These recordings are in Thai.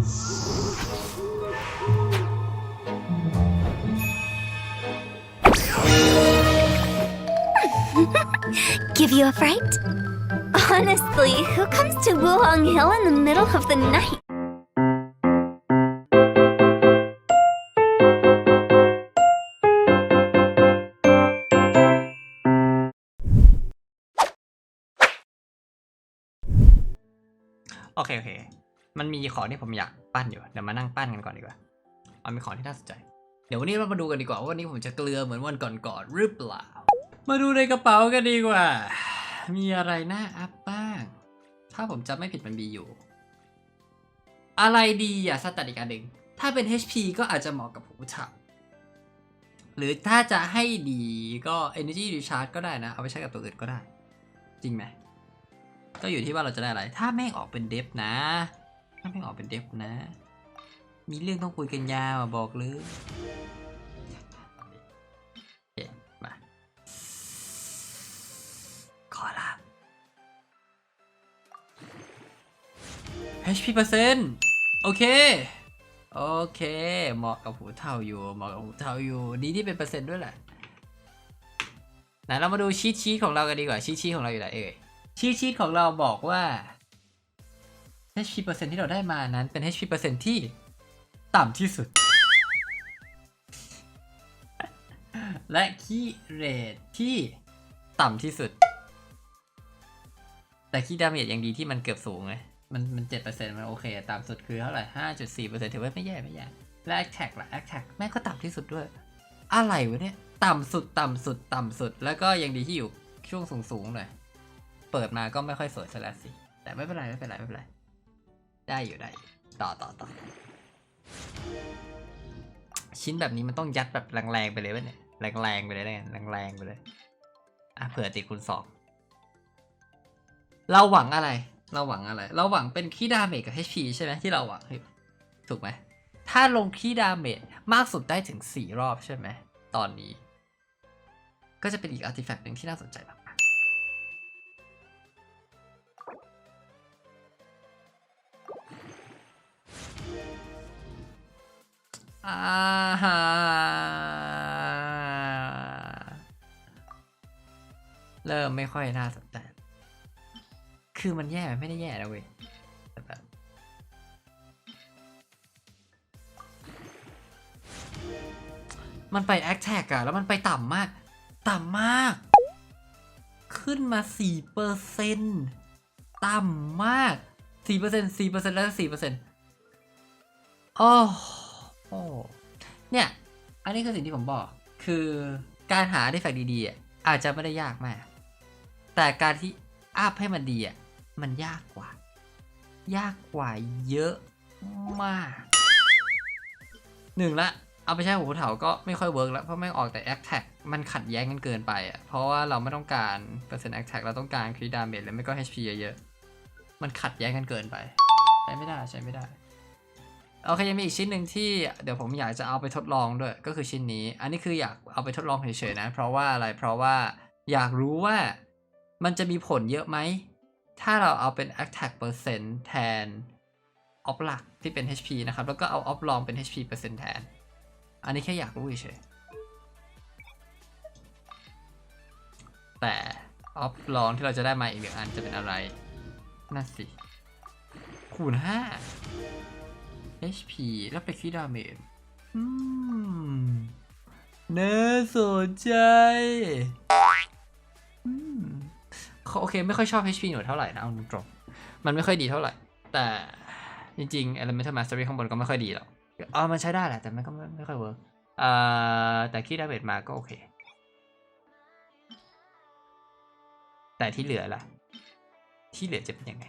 Give you a fright? Honestly, who comes to Wuhong Hill in the middle of the night? Okay, okay. มันมีของที่ผมอยากปั้นอยู่ เดี๋ยวมานั่งปั้นกันก่อนดีกว่า เอามีของที่น่าสนใจ เดี๋ยววันนี้เรามาดูกันดีกว่าว่าวันนี้ผมจะเกลือเหมือนวันก่อนๆหรือเปล่า มาดูในกระเป๋ากันดีกว่า มีอะไรน่าอัพบ้าง ถ้าผมจำไม่ผิดมันมีอยู่ อะไรดีอะสแตทอีกอันหนึ่งถ้าเป็น HP ก็อาจจะเหมาะกับหูฉับหรือถ้าจะให้ดีก็ Energy Recharge ก็ได้นะ เอาไปใช้กับตัวอื่นก็ได้ จริงไหม ก็อยู่ที่ว่าเราจะได้อะไร ถ้าแม่งออกเป็นเดฟนะ ถ้าแม่ออกเป็นเดฟนะ มีเรื่องต้องคุยกันยาวบอกเลยโอเคมาขอละ HP เปอร์เซ็นต์โอเค โอเค เหมาะกับหูเท่าอยู่ เหมาะกับหูเท่าอยู่ ดีที่เป็นเปอร์เซ็นต์ด้วยแหละไหนเรามาดูชีทชีทของเรากันดีกว่าชีทชีทของเราอยู่ไหนเอ่ยชีทชีทของเราบอกว่า HP เปอร์เซ็นที่เราได้มานั้นเป็น HP เปอร์เซ็นที่ต่ำที่สุด และคีย์เรทที่ต่ำที่สุด แต่คีย์ดาเมจยังดีที่มันเกือบสูงไงมันมันเจ็ดเปอร์เซ็นต์มันโอเคต่ำสุดคือเท่าไหร่ห้าจุดสี่เปอร์เซ็นต์ถือว่าไม่แย่ไม่แย่และ attack ล่ะ attack แม่งก็ต่ำที่สุดด้วย อะไรวะเนี่ย ต่ำสุดต่ำสุดต่ำสุด แล้วก็ยังดีที่อยู่ช่วงสูงสูงๆหน่อย เปิดมาก็ไม่ค่อยสวยซะแล้วสิ แต่ไม่เป็นไรไม่เป็นไรไม่เป็นไร ได้อยู่ได้ ต่อต่อต่อชิ้นแบบนี้มันต้องยัดแบบแรงๆไปเลยวะเนี่ยแรงๆไปเลยแล้วกันแรงๆไปเลยอะเผื่อติดคูณสองเราหวังอะไร เราหวังอะไร เราหวังเป็นคีย์ดาเมจกับ HP ใช่ไหมที่เราหวังถูกไหมถ้าลงคีย์ดาเมจมากสุดได้ถึง 4 รอบใช่ไหมตอนนี้ ก็จะเป็นอีกอาร์ติแฟกต์หนึ่งที่น่าสนใจมาก อาฮะเริ่มไม่ค่อยน่าสนใจ คือมันแย่ไม่ได้แย่นะเว้ยมันไปแอคแท็กอะแล้วมันไปต่ำมาก ต่ำมาก ขึ้นมา4เปอร์เซ็นต์ต่ำมาก4เปอร์เซ็นต์4เปอร์เซ็นต์แล้ว4เปอร์เซ็นต์ โอ้เนี่ย อันนี้คือสิ่งที่ผมบอก คือการหาได้แฟกดีๆ อาจจะไม่ได้ยากมาก แต่การที่อัพให้มันดีอะ มันยากกว่า ยากกว่าเยอะมาก หนึ่งละ เอาไปใช้หัวเถาก็ไม่ค่อยเวิร์กแล้ว เพราะแม่ออกแต่แอคแท็กมันขัดแย้งกันเกินไปอะ เพราะว่าเราไม่ต้องการเปอร์เซ็นต์แอคแท็กเราต้องการคริดาเมจหรือไม่ก็ HP เยอะๆ มันขัดแย้งกันเกินไป ใช้ไม่ได้ใช้ไม่ได้ โอเคยังมีอีกชิ้นหนึ่งที่เดี๋ยวผมอยากจะเอาไปทดลองด้วยก็คือชิ้นนี้ อันนี้คืออยากเอาไปทดลองเฉยๆนะ เพราะว่าอะไรเพราะว่าอยากรู้ว่ามันจะมีผลเยอะไหม ถ้าเราเอาเป็น attack percent แทนออฟหลักที่เป็น HP นะครับ แล้วก็เอาออฟลองเป็น HP เปอร์เซ็นต์แทน อันนี้แค่อยากรู้เฉยๆแต่ออฟลองที่เราจะได้มาอีกหนึ่งอันจะเป็นอะไร นั่นสิ คูณห้า HP แล้วไปคิดดาเมจอืมน่าสนใจอืมโอเค ไม่ค่อยชอบ HP หน่วยเท่าไหร่นะ เอาตรงๆมันไม่ค่อยดีเท่าไหร่ แต่จริงๆ Elemental Mastery ข้างบนก็ไม่ค่อยดีหรอกเออมันใช้ได้แหละ แต่มันก็ไม่ไม่ค่อยเวิร์กเอ่อแต่คิดดาเมจมาก็โอเค แต่ที่เหลือล่ะ ที่เหลือจะเป็นยังไง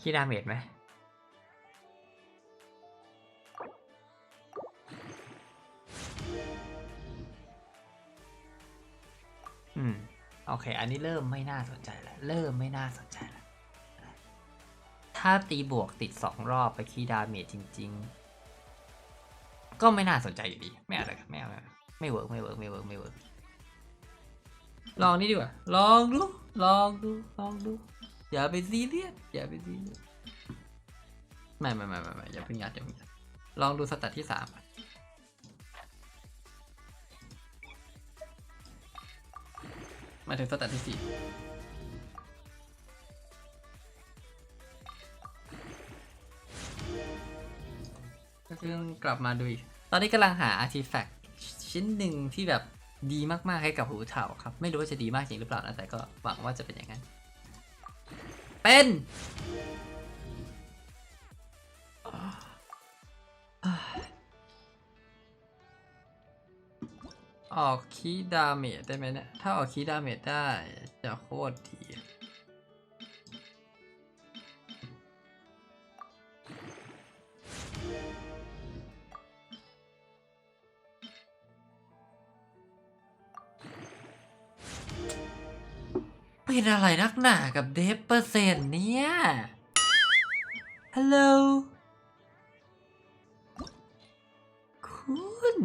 คีดาเมจไหมอืม โอเค อันนี้เริ่มไม่น่าสนใจแล้ว เริ่มไม่น่าสนใจแล้ว ถ้าตีบวกติดสองรอบไปคีดาเมจจริง ๆ ก็ไม่น่าสนใจอยู่ดี ไม่เอาเลยครับไม่เอาไม่เอาไม่เวิร์กไม่เวิร์กไม่เวิร์กไม่เวิร์กลองนี่ดีกว่า ลองดู ลองดู ลองดู อย่าไปซีเรียสอย่าไปซีเรียสไม่ไม่ไม่ไม่ไม่อย่าเพิ่งยัดอย่าเพิ่งยัดลองดูสแตทที่สามมาถึงสแตทที่สี่ก็คือกลับมาดูอีก ตอนนี้กำลังหาอาร์ติแฟกต์ชิ้นหนึ่งที่แบบดีมากๆให้กับหูเถาครับ ไม่รู้ว่าจะดีมากจริงหรือเปล่านะแต่ก็หวังว่าจะเป็นอย่างนั้น เป็นออกคีดาเมจได้ไหมเนี่ย ถ้าออกคีดาเมจได้จะโคตรดี เป็นอะไรนักหนากับเดฟเปอร์เซ็นต์เนี่ย ฮัลโหล คุณ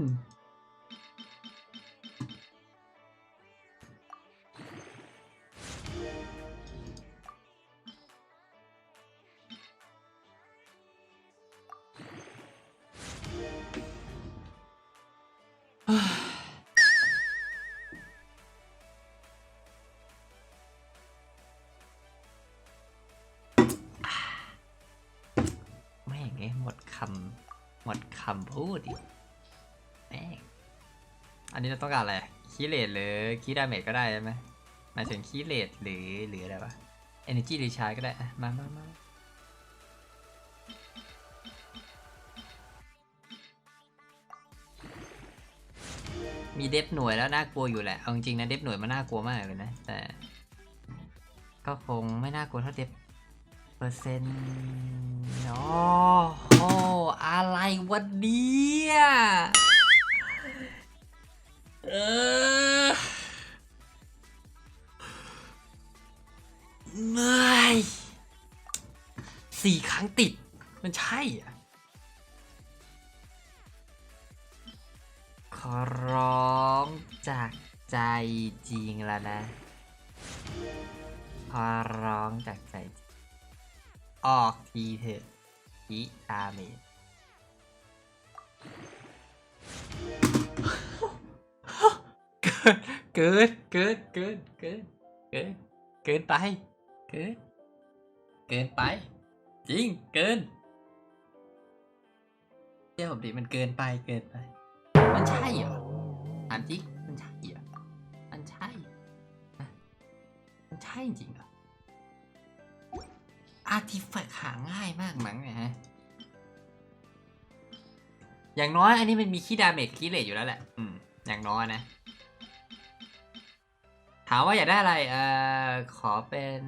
แม่งไอ้หมดคำหมดคำพูดอีกแม่งอันนี้เราต้องการอะไรคีย์เลดหรือคีย์ดาเมจก็ได้ใช่ไหมหมายถึงคีย์เลดหรือหรืออะไรวะ Energy Recharge ก็ได้มามามามีเดฟหน่วยแล้วน่ากลัวอยู่แหละ เอาจริงนะเดฟหน่วยมันน่ากลัวมากเลยนะ แต่ ก็คงไม่น่ากลัวเท่าเดฟ เปอร์เซ็นต์โอ้โหอะไรวันนี้เออเหนื่อยสี่ครั้งติด มันใช่รอะขอร้องจากใจจริงแล้วนะ ขอร้องจากใจจริง ออกทีเถอะอีดาเมจเกินเกินเกินเกินเกินเกินไป เกิน เกินไป จริง เกินเชื่อผมดิมันเกินไป เกินไป มันใช่เหรอถามจริง มันใช่เหรอมันใช่ มันใช่จริง อาร์ติแฟกต์หาง่ายมากมั้งนี่ยฮะ อย่างน้อยอันนี้มันมีคีย์ดาเมจคีย์เลทอยู่แล้วแหละ อืม อย่างน้อยนะ ถามว่าอยากได้อะไร เอ่อ ขอเป็น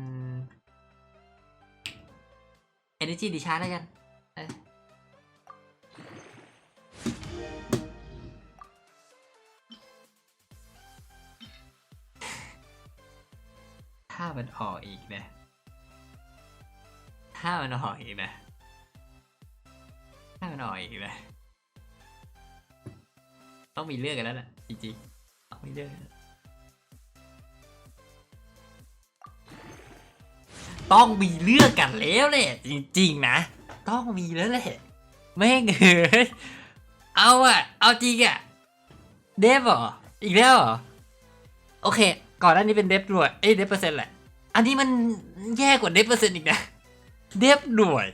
Energy d i c h a r g e แล้วกันถ้ามันออกอีกนะ ถ้ามันออกอีกนะ ถ้ามันออกอีกนะ ต้องมีเรื่องกันแล้วแหละจริงๆต้องมีเรื่องกันแล้วต้องมีเรื่องกันแล้วแหละจริง ๆ นะ ต้องมีแล้วแหละแม่งเอ้ยเอาอะเอาจริงอะเดฟเหรออีกแล้วเหรอโอเค ก่อนหน้านี้เป็นเดฟด้วยเอ้ยเดฟเปอร์เซ็นต์แหละ อันนี้มันแย่กว่าเดฟเปอร์เซ็นต์อีกนะ เดฟหน่วย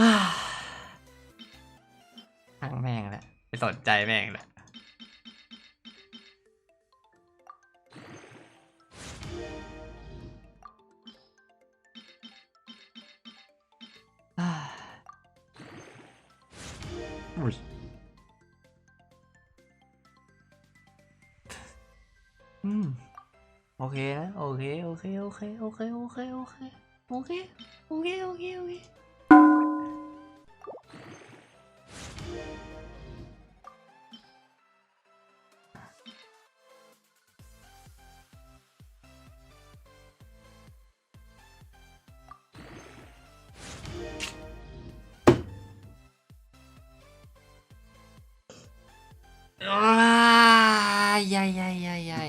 ฮ่าทั้งแม่งแหละไปสนใจแม่งแหละอ่าอุ้ยอืม โอเคนะโอเคโอเคโอ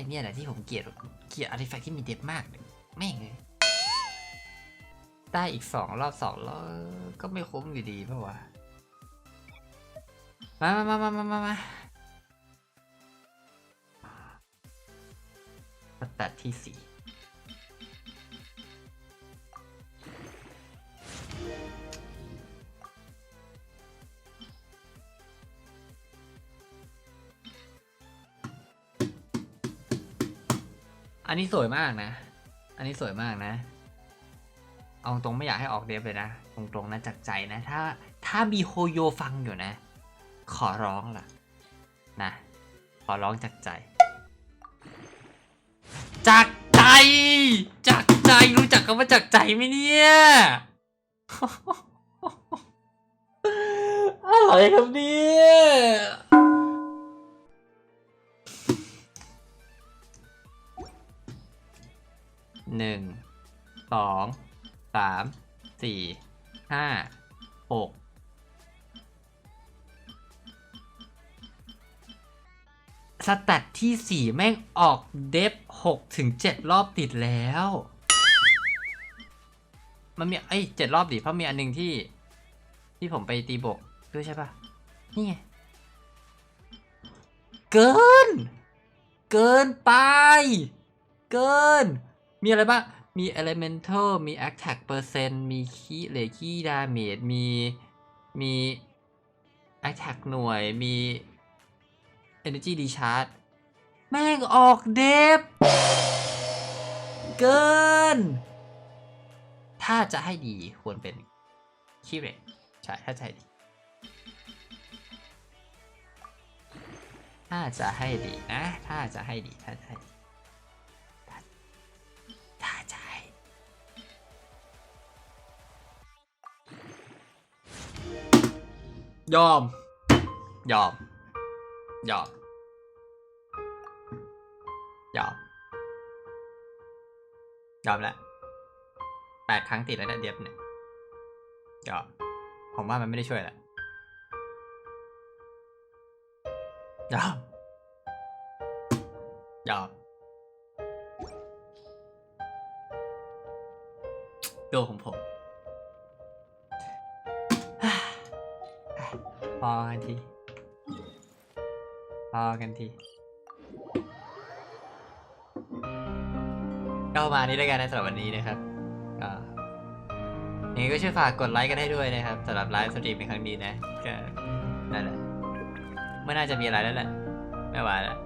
เคโอเนี่ยแหละที่ผมเกลียดเกลียดอาร์ติแฟกต์ที่มีเดบมากแม่งเลยได้อีกสองรอบสองรอบก็ไม่คุ้มอยู่ดีเพราะวะมามามามามามามาสแตทที่สี่ อันนี้สวยมากนะ อันนี้สวยมากนะ เอาตรงไม่อยากให้ออกเดฟเลยนะ ตรงๆนะจากใจนะ ถ้าถ้ามีโฮโยฟังอยู่นะ ขอร้องล่ะ นะ ขอร้องจากใจ จากใจ จากใจรู้จักคำว่าจากใจไหมเนี่ยอะไรครับเนี่ย หนึ่งสองสามสี่ห้าหกสแตทที่สี่แม่งออกเดฟหกถึงเจ็ดรอบติดแล้ว มันมีเอ้ยเจ็ดรอบดิเพราะมีอันหนึงที่ ที่ผมไปตีบกด้วยใช่ปะนี่ไง เกิน เกินไป เกิน มีอะไรบ้าง มี elemental มี attack percent มีคีเหลคีดาเมจมี มี attack หน่วย มี energy recharge แม่งออกเดฟเกิน ถ้าจะให้ดีควรเป็นคีเรตใช่ ถ้าจะให้ดี ถ้าจะให้ดีนะ ถ้าจะให้ดี ถ้าจะให้ดี ยอม ยอม ยอม ยอม ยอมแล้วแปดครั้งติดแล้วนะเดียบเนี่ย ยอม ผมว่ามันไม่ได้ช่วยแหละยอม ยอมตัวของผม พอกันที พอกันทีก็ประมาณนี้แล้วกันนะสำหรับวันนี้นะครับก็นี่ก็ช่วยฝากกดไลค์กันให้ด้วยนะครับสำหรับไลฟ์สตรีมในครั้งนี้นะก็นั่นแหละไม่น่าจะมีอะไรแล้วแหละไม่ไหวแล้ว